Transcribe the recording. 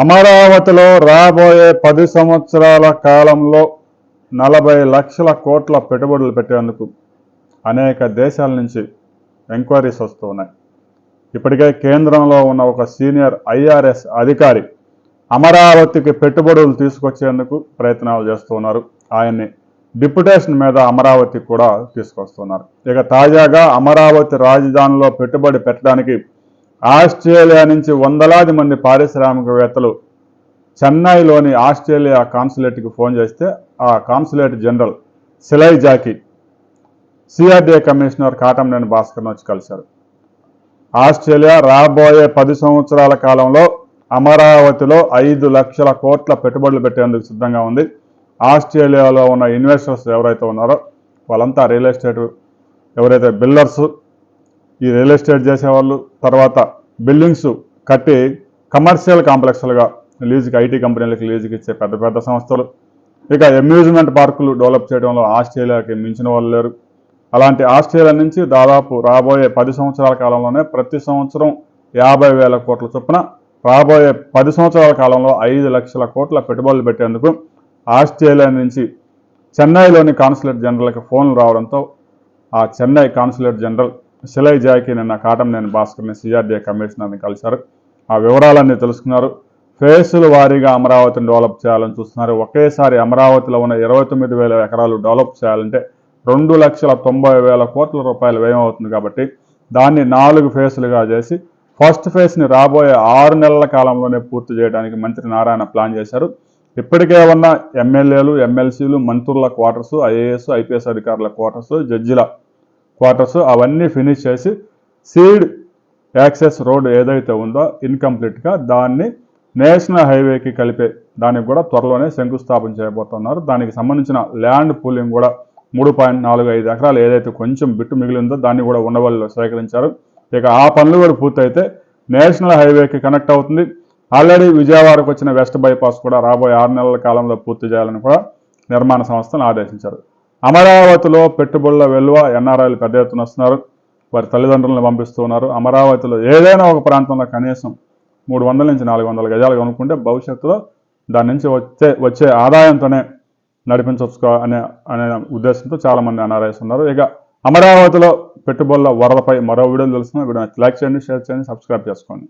అమరావతిలో రాబోయే పది సంవత్సరాల కాలంలో నలభై లక్షల కోట్ల పెట్టుబడులు పెట్టేందుకు అనేక దేశాల నుంచి ఎంక్వైరీస్ వస్తున్నాయి. ఇప్పటికే కేంద్రంలో ఉన్న ఒక సీనియర్ ఐఆర్ఎస్ అధికారి అమరావతికి పెట్టుబడులు తీసుకొచ్చేందుకు ప్రయత్నాలు చేస్తున్నారు. ఆయన్ని డిప్యుటేషన్ మీద అమరావతి కూడా తీసుకొస్తున్నారు. ఇక తాజాగా అమరావతి రాజధానిలో పెట్టుబడి పెట్టడానికి ఆస్ట్రేలియా నుంచి వందలాది మంది పారిశ్రామికవేత్తలు చెన్నైలోని ఆస్ట్రేలియా కాన్సులేట్కి ఫోన్ చేస్తే ఆ consulate general Silai Zaki CRDA commissioner Katamneni భాస్కర్ను వచ్చి కలిశారు. ఆస్ట్రేలియా రాబోయే పది సంవత్సరాల కాలంలో అమరావతిలో ఐదు లక్షల కోట్ల పెట్టుబడులు పెట్టేందుకు సిద్ధంగా ఉంది. ఆస్ట్రేలియాలో ఉన్న ఇన్వెస్టర్స్ ఎవరైతే ఉన్నారో వాళ్ళంతా రియల్ ఎస్టేట్ ఎవరైతే బిల్డర్స్ ఈ రియల్ ఎస్టేట్ చేసేవాళ్ళు తర్వాత బిల్డింగ్స్ కట్టి కమర్షియల్ కాంప్లెక్స్లుగా లీజుకి ఐటీ కంపెనీలకు లీజుకి ఇచ్చే పెద్ద పెద్ద సంస్థలు. ఇక అమ్యూజ్మెంట్ పార్కులు డెవలప్ చేయడంలో ఆస్ట్రేలియాకి మించిన వాళ్ళు లేరు. అలాంటి ఆస్ట్రేలియా నుంచి దాదాపు రాబోయే పది సంవత్సరాల కాలంలోనే ప్రతి సంవత్సరం యాభై వేల కోట్ల చొప్పున రాబోయే పది సంవత్సరాల కాలంలో ఐదు లక్షల కోట్ల పెట్టుబడులు పెట్టేందుకు ఆస్ట్రేలియా నుంచి చెన్నైలోని కాన్సులేట్ జనరల్కి ఫోన్లు రావడంతో ఆ Chennai consulate general Silai Zaki నిన్న కాటంనేని భాస్కర్ని సిఆర్డీఏ కమిషనర్ని కలిశారు. ఆ వివరాలన్నీ తెలుసుకున్నారు. ఫేసుల వారీగా అమరావతిని డెవలప్ చేయాలని చూస్తున్నారు. ఒకేసారి అమరావతిలో ఉన్న ఇరవై తొమ్మిది వేల ఎకరాలు డెవలప్ చేయాలంటే రెండు లక్షల తొంభై వేల కోట్ల రూపాయలు వ్యయం అవుతుంది కాబట్టి దాన్ని నాలుగు ఫేసులుగా చేసి ఫస్ట్ ఫేజ్ని రాబోయే ఆరు నెలల కాలంలోనే పూర్తి చేయడానికి మంత్రి నారాయణ ప్లాన్ చేశారు. ఇప్పటికే ఉన్న ఎమ్మెల్యేలు ఎమ్మెల్సీలు మంత్రుల క్వార్టర్స్ ఐఏఎస్ ఐపీఎస్ అధికారుల క్వార్టర్స్ జడ్జిల క్వార్టర్స్ అవన్నీ ఫినిష్ చేసి సీడ్ యాక్సెస్ రోడ్ ఏదైతే ఉందో ఇన్కంప్లీట్గా దాన్ని నేషనల్ హైవేకి కలిపే దానికి కూడా త్వరలోనే శంకుస్థాపన చేయబోతున్నారు. దానికి సంబంధించిన ల్యాండ్ పూలింగ్ కూడా మూడు పాయింట్ నాలుగు ఐదు ఎకరాలు ఏదైతే కొంచెం బిట్టు మిగిలిందో దాన్ని కూడా ఉండవల్లిలో సేకరించారు. ఇక ఆ పనులు కూడా పూర్తయితే నేషనల్ హైవేకి కనెక్ట్ అవుతుంది. ఆల్రెడీ విజయవాడకు వచ్చిన వెస్ట్ బైపాస్ కూడా రాబోయే ఆరు నెలల కాలంలో పూర్తి చేయాలని కూడా నిర్మాణ సంస్థను ఆదేశించారు. అమరావతిలో పెట్టుబడుల వెలువ ఎన్ఆర్ఐలు పెద్ద ఎత్తున వస్తున్నారు. వారి తల్లిదండ్రులను పంపిస్తున్నారు అమరావతిలో ఏదైనా ఒక ప్రాంతంలో కనీసం మూడు వందల నుంచి నాలుగు వందల గజాలు కొనుక్కుంటే భవిష్యత్తులో దాని నుంచి వచ్చే వచ్చే ఆదాయంతోనే నడిపించవచ్చు అనే అనే ఉద్దేశంతో చాలామంది ఎన్ఆర్ఐస్ ఉన్నారు. ఇక అమరావతిలో పెట్టుబడుల వరదపై మరో వీడియోలు తెలుసుకున్న వీడియో లైక్ చేయండి షేర్ చేయండి సబ్స్క్రైబ్ చేసుకోండి.